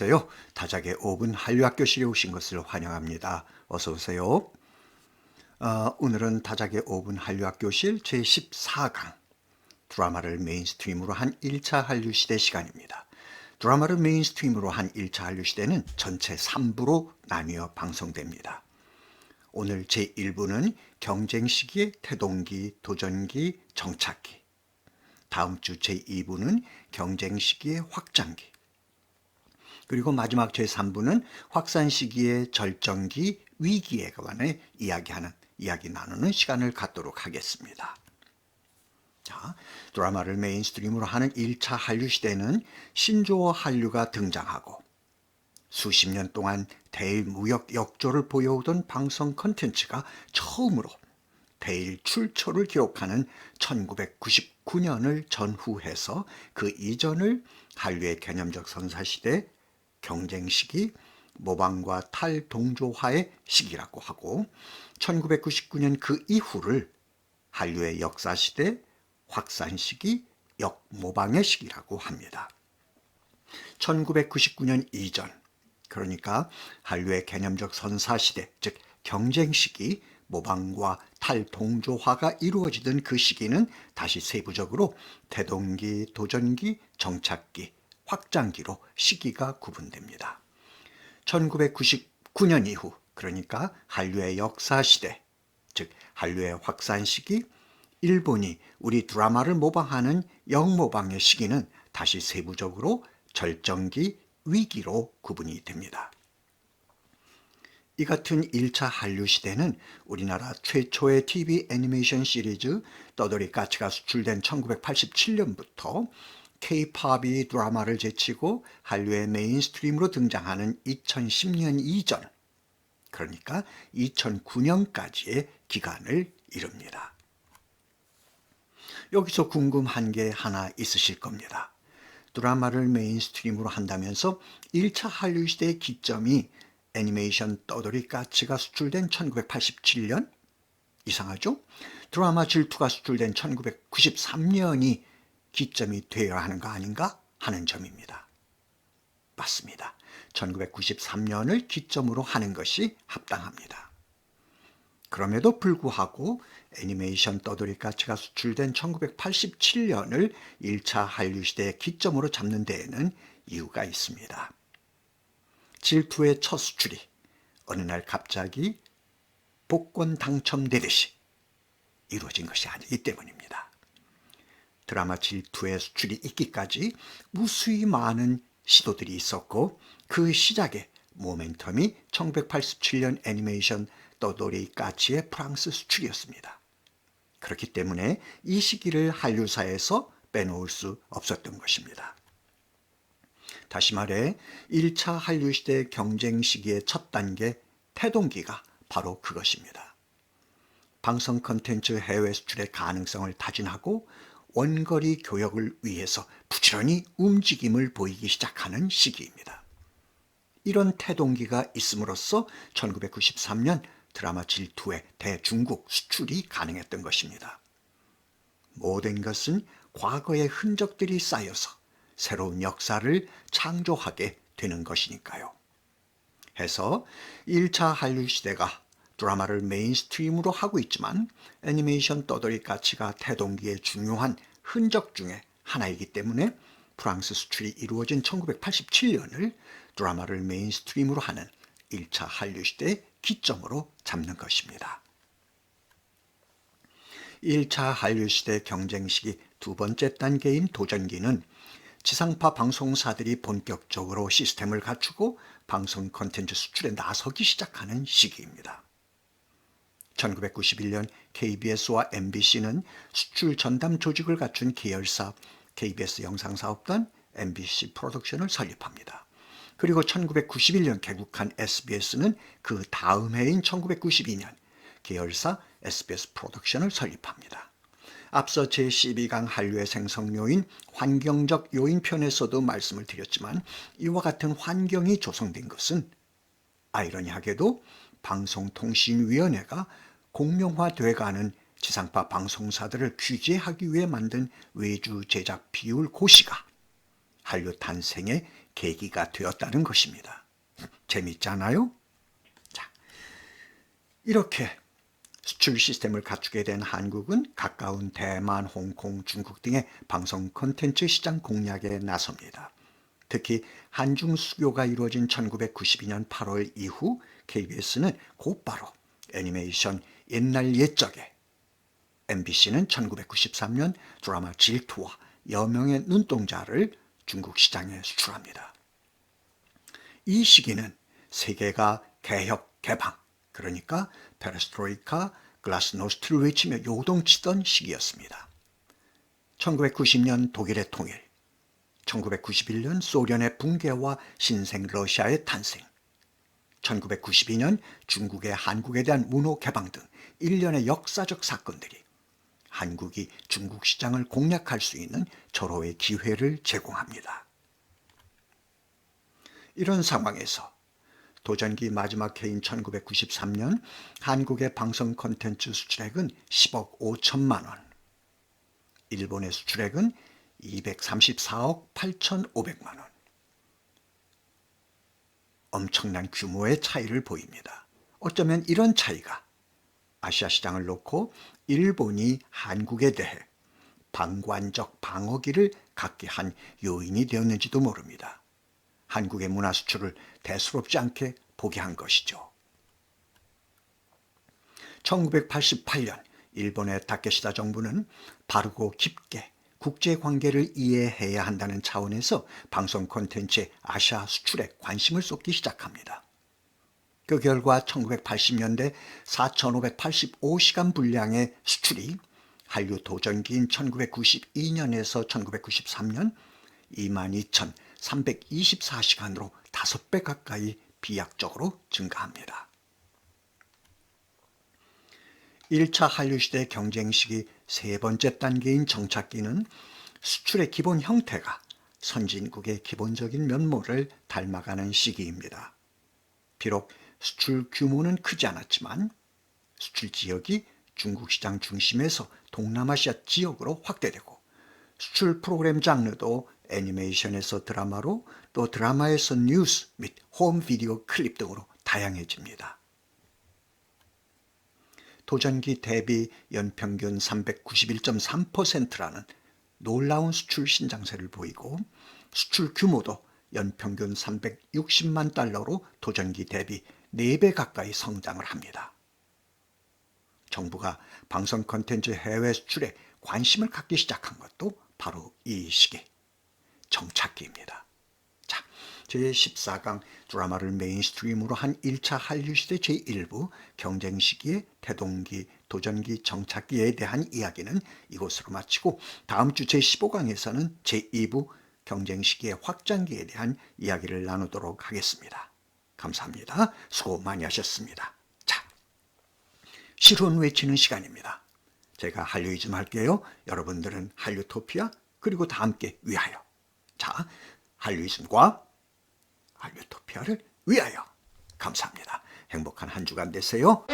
안녕하세요. 다작의 5분 한류학교실에 오신 것을 환영합니다. 어서 오세요. 어, 오늘은 다작의 5분 한류학교실 제14강 드라마를 메인스트림으로 한 1차 한류시대 시간입니다. 드라마를 메인스트림으로 한 1차 한류시대는 전체 3부로 나뉘어 방송됩니다. 오늘 제1부는 경쟁 시기의 태동기, 도전기, 정착기 다음 주 제2부는 경쟁 시기의 확장기 그리고 마지막 제3부는 확산 시기의 절정기 위기에 관해 이야기하는 이야기 나누는 시간을 갖도록 하겠습니다. 자, 드라마를 메인스트림으로 하는 1차 한류 시대는 신조어 한류가 등장하고 수십 년 동안 대일무역 역조를 보여오던 방송 컨텐츠가 처음으로 대일 출처를 기록하는 1999년을 전후해서 그 이전을 한류의 개념적 선사시대 경쟁 시기, 모방과 탈동조화의 시기라고 하고 1999년 그 이후를 한류의 역사 시대, 확산 시기, 역모방의 시기라고 합니다. 1999년 이전, 그러니까 한류의 개념적 선사 시대, 즉 경쟁 시기, 모방과 탈동조화가 이루어지던 그 시기는 다시 세부적으로 태동기, 도전기, 정착기, 확장기로 시기가 구분됩니다. 1999년 이후 그러니까 한류의 역사 시대 즉 한류의 확산 시기 일본이 우리 드라마를 모방하는 영모방의 시기는 다시 세부적으로 절정기 위기로 구분이 됩니다. 이 같은 1차 한류 시대는 우리나라 최초의 TV 애니메이션 시리즈 떠돌이 까치가 수출된 1987년부터 K-팝이 드라마를 제치고 한류의 메인스트림으로 등장하는 2010년 이전, 그러니까 2009년까지의 기간을 이룹니다. 여기서 궁금한 게 하나 있으실 겁니다. 드라마를 메인스트림으로 한다면서 1차 한류 시대의 기점이 애니메이션 떠돌이 까치가 수출된 1987년? 이상하죠? 드라마 질투가 수출된 1993년이 기점이 되어야 하는 거 아닌가 하는 점입니다. 맞습니다. 1993년을 기점으로 하는 것이 합당합니다. 그럼에도 불구하고 애니메이션 떠돌이 까치가 수출된 1987년을 1차 한류 시대의 기점으로 잡는 데에는 이유가 있습니다. 질투의 첫 수출이 어느 날 갑자기 복권 당첨되듯이 이루어진 것이 아니기 때문입니다. 드라마 질투의 수출이 있기까지 무수히 많은 시도들이 있었고 그 시작에 모멘텀이 1987년 애니메이션 떠돌이 까치의 프랑스 수출이었습니다. 그렇기 때문에 이 시기를 한류사에서 빼놓을 수 없었던 것입니다. 다시 말해 1차 한류 시대 경쟁 시기의 첫 단계 태동기가 바로 그것입니다. 방송 컨텐츠 해외 수출의 가능성을 타진하고 원거리 교역을 위해서 부지런히 움직임을 보이기 시작하는 시기입니다. 이런 태동기가 있음으로써 1993년 드라마 질투의 대중국 수출이 가능했던 것입니다. 모든 것은 과거의 흔적들이 쌓여서 새로운 역사를 창조하게 되는 것이니까요. 해서 1차 한류 시대가 드라마를 메인 스트림으로 하고 있지만 애니메이션 떠돌이 가치가 태동기의 중요한 흔적 중에 하나이기 때문에 프랑스 수출이 이루어진 1987년을 드라마를 메인 스트림으로 하는 1차 한류 시대의 기점으로 잡는 것입니다. 1차 한류 시대 경쟁 시기 두 번째 단계인 도전기는 지상파 방송사들이 본격적으로 시스템을 갖추고 방송 컨텐츠 수출에 나서기 시작하는 시기입니다. 1991년 KBS와 MBC는 수출 전담 조직을 갖춘 계열사 KBS 영상사업단 MBC 프로덕션을 설립합니다. 그리고 1991년 개국한 SBS는 그 다음 해인 1992년 계열사 SBS 프로덕션을 설립합니다. 앞서 제12강 한류의 생성 요인, 환경적 요인 편에서도 말씀을 드렸지만 이와 같은 환경이 조성된 것은 아이러니하게도 방송통신위원회가 공룡화돼가는 지상파 방송사들을 규제하기 위해 만든 외주 제작 비율 고시가 한류 탄생의 계기가 되었다는 것입니다. 재밌잖아요? 자, 이렇게 수출 시스템을 갖추게 된 한국은 가까운 대만, 홍콩, 중국 등의 방송 콘텐츠 시장 공략에 나섭니다. 특히 한중 수교가 이루어진 1992년 8월 이후 KBS는 곧바로 애니메이션 옛날 옛적에 MBC는 1993년 드라마 질투와 여명의 눈동자를 중국 시장에 수출합니다. 이 시기는 세계가 개혁, 개방, 그러니까 페레스트로이카, 글라스노스트를 외치며 요동치던 시기였습니다. 1990년 독일의 통일, 1991년 소련의 붕괴와 신생 러시아의 탄생, 1992년 중국의 한국에 대한 문호 개방 등 일련의 역사적 사건들이 한국이 중국 시장을 공략할 수 있는 절호의 기회를 제공합니다. 이런 상황에서 도전기 마지막 해인 1993년 한국의 방송 콘텐츠 수출액은 10억 5천만 원, 일본의 수출액은 234억 8,500만 원. 엄청난 규모의 차이를 보입니다. 어쩌면 이런 차이가 아시아 시장을 놓고 일본이 한국에 대해 방관적 방어기를 갖게 한 요인이 되었는지도 모릅니다. 한국의 문화 수출을 대수롭지 않게 보게 한 것이죠. 1988년 일본의 다케시다 정부는 바르고 깊게 국제 관계를 이해해야 한다는 차원에서 방송 콘텐츠의 아시아 수출에 관심을 쏟기 시작합니다. 그 결과 1980년대 4,585시간 분량의 수출이 한류 도전기인 1992년에서 1993년 22,324시간으로 5배 가까이 비약적으로 증가합니다. 1차 한류시대 경쟁 시기 세 번째 단계인 정착기는 수출의 기본 형태가 선진국의 기본적인 면모를 닮아가는 시기입니다. 비록 수출 규모는 크지 않았지만 수출 지역이 중국 시장 중심에서 동남아시아 지역으로 확대되고 수출 프로그램 장르도 애니메이션에서 드라마로 또 드라마에서 뉴스 및 홈 비디오 클립 등으로 다양해집니다. 도전기 대비 연평균 391.3%라는 놀라운 수출 신장세를 보이고 수출 규모도 연평균 360만 달러로 도전기 대비 4배 가까이 성장을 합니다. 정부가 방송 콘텐츠 해외 수출에 관심을 갖기 시작한 것도 바로 이 시기 정착기입니다. 자, 제14강 드라마를 메인스트림으로 한 1차 한류시대 제1부 경쟁 시기의 태동기, 도전기, 정착기에 대한 이야기는 이곳으로 마치고 다음 주 제15강에서는 제2부 경쟁 시기의 확장기에 대한 이야기를 나누도록 하겠습니다. 감사합니다. 수고 많이 하셨습니다. 자, 실온 외치는 시간입니다. 제가 한류이즘 할게요. 여러분들은 한류토피아 그리고 다 함께 위하여. 자, 한류이즘과 알베토피아를 위하여 감사합니다. 행복한 한 주간 되세요.